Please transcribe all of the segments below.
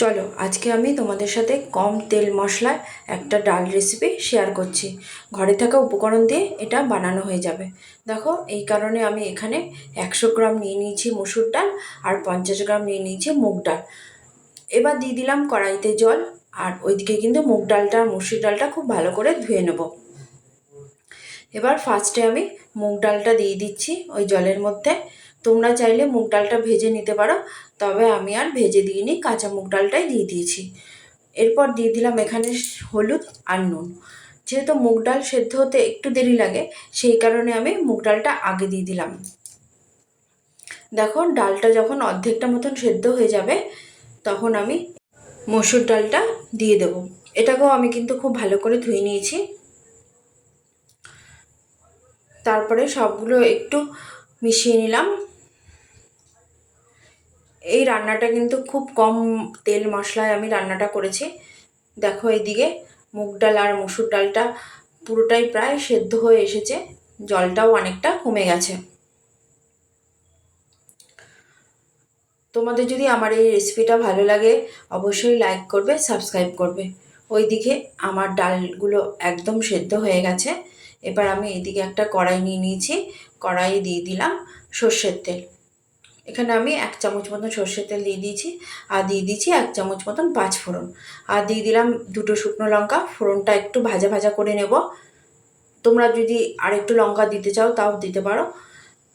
চলো, আজকে আমি তোমাদের সাথে কম তেল মশলায় একটা ডাল রেসিপি শেয়ার করছি। ঘরে থাকা উপকরণ দিয়ে এটা বানানো হয়ে যাবে। দেখো, এই কারণে আমি এখানে একশো গ্রাম নিয়ে নিয়েছি মসুর ডাল আর পঞ্চাশ গ্রাম নিয়ে নিয়েছি মুগ ডাল। এবার দিয়ে দিলাম কড়াইতে জল আর ওইদিকে কিন্তু মুগ ডালটা আর মসুর ডালটা খুব ভালো করে ধুয়ে নেব। এবার ফার্স্টে আমি মুগ ডালটা দিয়ে দিচ্ছি ওই জলের মধ্যে। তোমরা চাইলে মুগ ডালটা ভেজে নিতে পারো, তবে আমি আর ভেজে দিইনি, কাঁচা মুগ ডালটাই দিয়ে দিয়েছি। এরপর দিয়ে দিলাম এখানে হলুদ আর নুন। যেহেতু মুগ ডাল সেদ্ধ হতে একটু দেরি লাগে, সেই কারণে আমি মুগ ডালটা আগে দিয়ে দিলাম। দেখো, ডালটা যখন অর্ধেকটা মতন সেদ্ধ হয়ে যাবে, তখন আমি মসুর ডালটা দিয়ে দেবো। এটাকেও আমি কিন্তু খুব ভালো করে ধুয়ে নিয়েছি। তারপরে সবগুলো একটু মিশিয়ে নিলাম। এই রান্নাটা কিন্তু খুব কম তেল মশলায় আমি রান্নাটা করেছি। দেখো এইদিকে মুগ ডাল আর মুসুর ডালটা পুরোটাই প্রায় সেদ্ধ হয়ে এসেছে, জলটাও অনেকটা কমে গেছে। তোমাদের যদি আমার এই রেসিপিটা ভালো লাগে, অবশ্যই লাইক করবে সাবস্ক্রাইব করবে। ওইদিকে আমার ডালগুলো একদম সেদ্ধ হয়ে গেছে। এবার আমি এইদিকে একটা কড়াই নিয়ে নিয়েছি, কড়াইয়ে দিয়ে দিলাম সর্ষের তেল। এখানে আমি এক চামচ মতন সর্ষের তেল দিয়ে দিয়েছি, আর দিয়ে দিয়েছি এক চামচ মতন পাঁচ ফোড়ন। আর দিয়ে দিলাম দুটো শুকনো লঙ্কা, ফোড়নটা একটু ভাজা ভাজা করে নেব। তোমরা যদি আর একটু লঙ্কা দিতে চাও তাও দিতে পারো।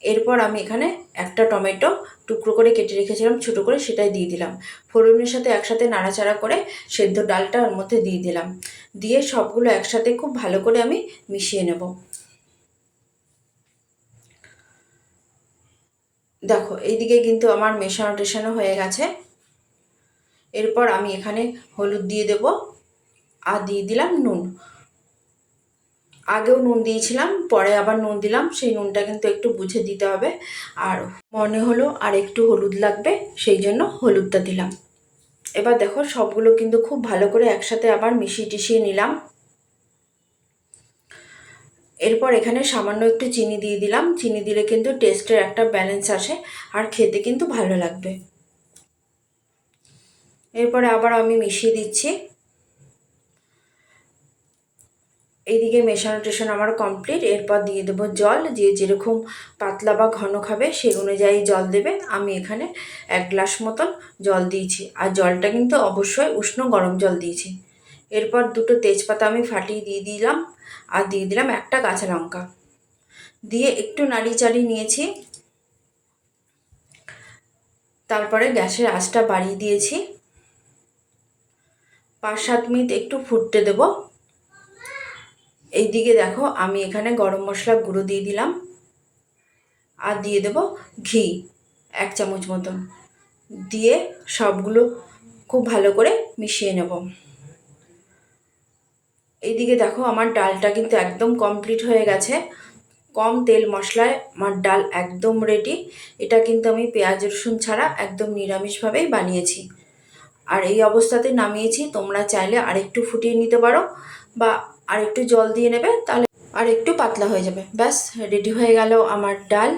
এরপর আমি এখানে একটা টমেটো টুকরো করে কেটে রেখেছিলাম, ছোটো করে সেটাই দিয়ে দিলাম। ফোড়নের সাথে একসাথে নাড়াচাড়া করে সেদ্ধ ডালটা ওর মধ্যে দিয়ে দিলাম। দিয়ে সবগুলো একসাথে খুব ভালো করে আমি মিশিয়ে নেব। দেখো, এইদিকে কিন্তু আমার মেশানো টেশানো হয়ে গেছে। এরপর আমি এখানে হলুদ দিয়ে দেব আর দিয়ে দিলাম নুন। আগেও নুন দিয়েছিলাম, পরে আবার নুন দিলাম, সেই নুনটা কিন্তু একটু বুঝে দিতে হবে। আর মনে হলো আর একটু হলুদ লাগবে, সেই জন্য হলুদটা দিলাম। এবার দেখো, সবগুলো কিন্তু খুব ভালো করে একসাথে আবার মিশিয়ে টিশিয়ে নিলাম। এরপর এখানে সামান্য একটু চিনি দিয়ে দিলাম। চিনি দিলে কিন্তু টেস্টের একটা ব্যালেন্স আসে আর খেতে কিন্তু ভালো লাগবে। এরপরে আবার আমি মিশিয়ে দিচ্ছি। এইদিকে মেশানো টেশন আমার কমপ্লিট এরপর দিয়ে দেবো জল। যে যেরকম পাতলা বা ঘন খাবে সেই অনুযায়ী জল দেবে। আমি এখানে এক গ্লাস মতন জল দিয়েছি। আর জলটা কিন্তু অবশ্যই উষ্ণ গরম জল দিয়েছি। এরপর দুটো তেজপাতা আমি ফাটিয়ে দিয়ে দিলাম আর দিয়ে দিলাম একটা কাঁচা লঙ্কা। দিয়ে একটু নাড়ি চাড়ি নিয়েছি। তারপরে গ্যাসের আঁচটা বাড়িয়ে দিয়েছি। পাঁচ সাত মিনিট একটু ফুটতে দেবো। এইদিকে দেখো আমি এখানে গরম মশলা গুঁড়ো দিয়ে দিলাম। আর দিয়ে দেব ঘি এক চামচ মতন। দিয়ে সবগুলো খুব ভালো করে মিশিয়ে নেব। এইদিকে দেখো আমার ডালটা কিন্তু একদম কমপ্লিট হয়ে গেছে। কম তেল মশলায় আমার ডাল একদম রেডি এটা কিন্তু আমি পেঁয়াজ, রসুন ছাড়া একদম নিরামিষভাবেই বানিয়েছি। আর এই অবস্থাতে নামিয়েছি, তোমরা চাইলে আরেকটু ফুটিয়ে নিতে পারো বা আরেকটু জল দিয়ে নেবে, তাহলে আর একটু পাতলা হয়ে যাবে। ব্যাস রেডি হয়ে গেল আমার ডাল।